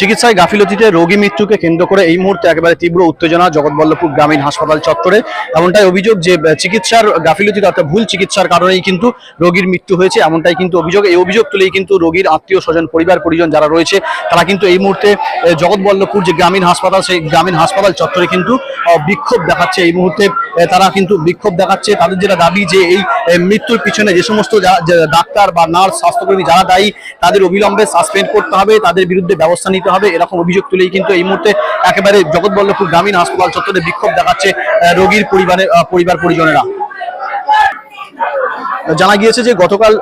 চিকিৎসায় গাফিলতিতে রোগী মৃত্যুকে কেন্দ্র করে এই মুহূর্তে একেবারে তীব্র উত্তেজনা জগৎবল্লভপুর গ্রামীণ হাসপাতাল চত্বরে। এমনটাই অভিযোগ যে চিকিৎসার গাফিলতিতে অর্থাৎ ভুল চিকিৎসার কারণেই কিন্তু রোগীর মৃত্যু হয়েছে, এমনটাই কিন্তু অভিযোগ। এই অভিযোগ তুলেই কিন্তু রোগীর আত্মীয় স্বজন, পরিবার, পরিজন যারা রয়েছে, তারা কিন্তু এই মুহূর্তে জগৎবল্লভপুর যে গ্রামীণ হাসপাতাল, সেই গ্রামীণ হাসপাতাল চত্বরে কিন্তু বিক্ষোভ দেখাচ্ছে। এই মুহূর্তে তারা কিন্তু বিক্ষোভ দেখাচ্ছে। তাদের যেটা দাবি যে এই মৃত্যুর পিছনে যে সমস্ত ডাক্তার বা নার্স, স্বাস্থ্যকর্মী যারা দায়ী, তাদের অবিলম্বে সাসপেন্ড করতে হবে, তাদের বিরুদ্ধে ব্যবস্থা নিতে হবে, এরকম অভিযোগ তুলেই কিন্তু এই মুহূর্তে একেবারে জগৎবল্লভপুর গ্রামীণ হাসপাতাল চত্বরে বিক্ষোভ দেখাচ্ছে রোগীর পরিবারের পরিবার পরিজনেরা জানা গিয়েছে যে গতকাল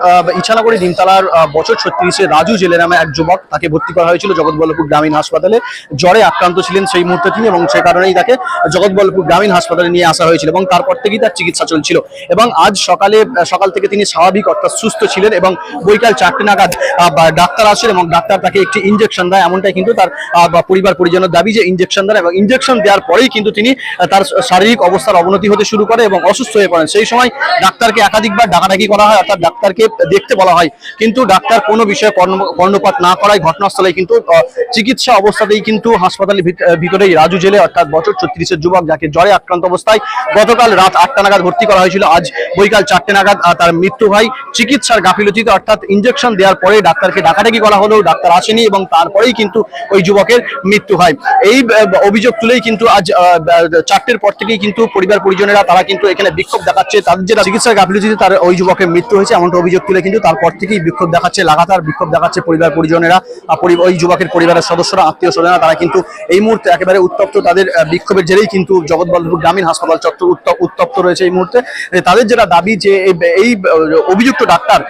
নিমতলার আহ, বছর ছত্রিশে রাজু জেলে নামে এক যুবক তাকে ভর্তি করা হয়েছিল জগৎবল্লভপুর গ্রামীণ হাসপাতালে। জ্বরে আক্রান্ত ছিলেন সেই মুহূর্তে তিনি এবং সে কারণেই তাকে জগৎবল্লভপুর গ্রামীণ হাসপাতালে নিয়ে আসা হয়েছিল এবং তারপর থেকেই তার চিকিৎসা চলছিল। এবং আজ সকালে সকাল থেকে তিনি স্বাভাবিক অর্থাৎ সুস্থ ছিলেন এবং বৈকাল চারটে নাগাদ ডাক্তার আসেন এবং ডাক্তার তাকে একটি ইঞ্জেকশন দেয়। এমনটাই কিন্তু তার পরিবার পরিজনের দাবি যে ইঞ্জেকশন দেন এবং ইঞ্জেকশন দেওয়ার পরেই কিন্তু তিনি তার শারীরিক অবস্থার অবনতি হতে শুরু করে এবং অসুস্থ হয়ে পড়েন। সেই সময় ডাক্তারকে একাধিকবার ডাকাডাকি করা হয়, অর্থাৎ ডাক্তারকে দেখতে বলা হয়। কিন্তু ডাক্তার কোনো বিষয়ে কর্ণপাত না করায় ঘটনাস্থলে কিন্তু চিকিৎসা অবস্থাতেই কিন্তু হাসপাতালের ভিত- ভিতরেই রাজু জেলে, অর্থাৎ বছর ছত্রিশের যুবক যাকে জ্বরে আক্রান্ত অবস্থায় গতকাল রাত আটটা নাগাদ ভর্তি করা হয়েছিল। আজ বৈকাল চারটে নাগাদ তার মৃত্যু হয়। চিকিৎসার গাফিলতিতে, অর্থাৎ ইঞ্জেকশন দেওয়ার পরে ডাক্তারকে ডাকাডাকি করা হলেও ডাক্তার আসেনি এবং তারপরেই কিন্তু ওই যুবকের মৃত্যু হয়। এই অভিযোগ তুলেই কিন্তু আজ চারটের পর থেকেই কিন্তু পরিবার পরিজনেরা তারা কিন্তু এখানে বিক্ষোভ দেখাচ্ছে। তাদের যে চিকিৎসার গাফিলতিতে তার ওই যুবকের মৃত্যু হয়েছে, এমনটা অভিযোগ তুলে কিন্তু তারপর থেকেই বিক্ষোভ দেখাচ্ছে, লাগাতার বিক্ষোভ দেখাচ্ছে পরিবার পরিজনেরা ওই যুবকের পরিবারের সদস্যরা, আত্মীয় স্বজনেরা, তারা কিন্তু এই মুহূর্তে একেবারে উত্তপ্ত, তাদের বিক্ষোভের জেরেই কিন্তু জগৎবল্লভপুর গ্রামীণ হাসপাতাল চত্বর উত্ত- উত্তপ্ত রয়েছে এই মুহূর্তে। তাদের যেটা দাবি যে এই- অভিযুক্ত ডাক্তার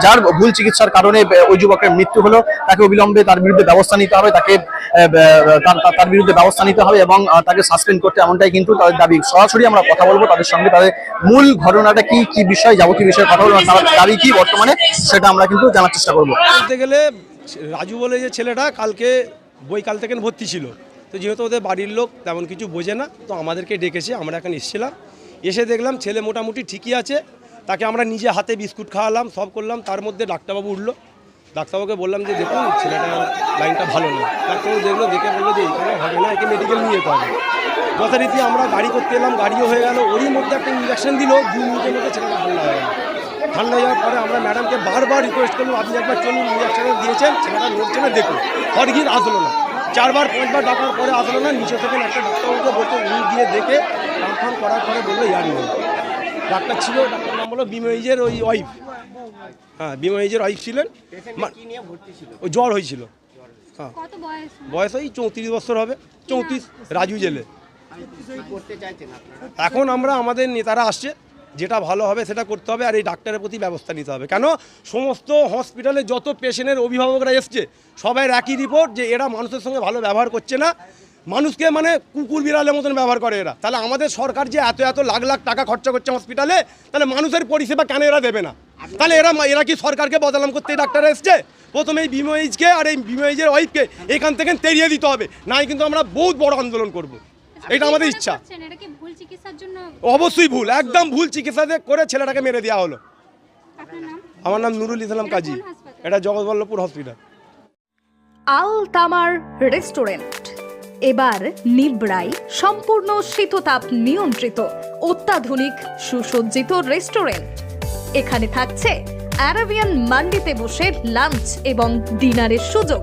যার ভুল চিকিৎসার কারণে ওই যুবকের মৃত্যু হলো, তাকে অবিলম্বে তার বিরুদ্ধে ব্যবস্থা নিতে হবে, তাকে তার বিরুদ্ধে ব্যবস্থা নিতে হবে এবং তাকে সাসপেন্ড করতে, এমনটাই কিন্তু তাদের দাবি। সরাসরি আমরা কথা বলব তাদের সঙ্গে, তাদের মূল ঘটনাটা কি কি বিষয়, যাবতীয় বিষয়ে কথা বলব দাবি কি বর্তমানে, সেটা আমরা কিন্তু জানার চেষ্টা করব। বলতে গেলে, রাজু বলে যে ছেলেটা কালকে বইকাল থেকে ভর্তি ছিল। তো যেহেতু ওদের বাড়ির লোক, তেমন কিছু বোঝে না। তো আমাদেরকে ডেকেছে, আমরা এখন এসেছিলাম। এসে দেখলাম ছেলে মোটামুটি ঠিকই আছে। তাকে আমরা নিজে হাতে বিস্কুট খাওয়ালাম, সব করলাম। তার মধ্যে ডাক্তারবাবু উঠল। ডাক্তারবাবুকে বললাম যে, দেখুন, ছেলেটা লাইনটা ভালো না। ডাক্তারবাবু দেখল, দেখে বলল যে, এইখানে হবে না, একে মেডিকেল নিয়ে যেতে হবে। যথারীতি আমরা গাড়ি করতে এলাম, গাড়িও হয়ে গেল। ওরই মধ্যে একটা ইঞ্জেকশন দিল, দু মিনিটের মধ্যে ছেলেটা ঠান্ডা হয়ে গেল। ঠান্ডা যাওয়ার পরে আমরা ম্যাডামকে বারবার রিকোয়েস্ট করলাম আপনি একবার চলুন ইঞ্জেকশন দিয়েছেন ছেলেটা নড়ছে না দেখুন। হরগির আসলো না চারবার পাঁচবার ডাকার পরে আসলো না নিচে থেকে একটা ডাক্তারবাবুকে বলতে উনি গিয়ে দেখে কনফার্ম করার পরে বলল ইয়ার নেই। ডাক্তার ছিল ডাক্তার নাম হলো বিময়েজের ওই ওয়াইফ হ্যাঁ বিময়েজের ওয়াইফ ছিলেন। ওই জ্বর হয়েছিল। হ্যাঁ। বয়স ওই চৌত্রিশ বছর হবে। চৌত্রিশ রাজু জেলে। এখন আমরা আমাদের নেতারা আসছে। যেটা ভালো হবে সেটা করতে হবে আর এই ডাক্তারের প্রতি ব্যবস্থা নিতে হবে। কেন? সমস্ত হসপিটালে যত পেশেন্টের অভিভাবকরা এসছে, সবাই একই রিপোর্ট যে এরা মানুষের সঙ্গে ভালো ব্যবহার করছে না। মানুষকে মানে কুকুর বিড়ালের মতন ব্যবহার করে এরা। তাহলে আমাদের সরকার যে এত এত লাখ লাখ টাকা খরচা করছে হসপিটালে তাহলে মানুষের পরিষেবা কেন এরা দেবে না? তাহলে এরা এরা কি সরকারকে বদনাম করতে ডাক্তার এসছে? প্রথমে এই বিময়েজকে আর এই বিময়েজের ওয়াইফকে এখান থেকে তেড়িয়ে দিতে হবে। নাই কিন্তু আমরা বহুত বড় আন্দোলন করব। এটা আমাদের ইচ্ছা। করছেন, এটা কি ভুল চিকিৎসার জন্য? অবশ্যই ভুল একদম ভুল চিকিৎসা করে ছেলেটাকে মেরে দেওয়া হলো। আমার নাম নুরুল ইসলাম কাজী। এটা জগৎবল্লভপুর হসপিটাল। আল তামার রেস্টুরেন্ট। এবার নিবড়াই সম্পূর্ণ শীততাপ নিয়ন্ত্রিত অত্যাধুনিক সুসজ্জিত রেস্টুরেন্ট। এখানে থাকছে অ্যারাবিয়ান মান্ডিতে বসে লাঞ্চ এবং ডিনারের সুযোগ।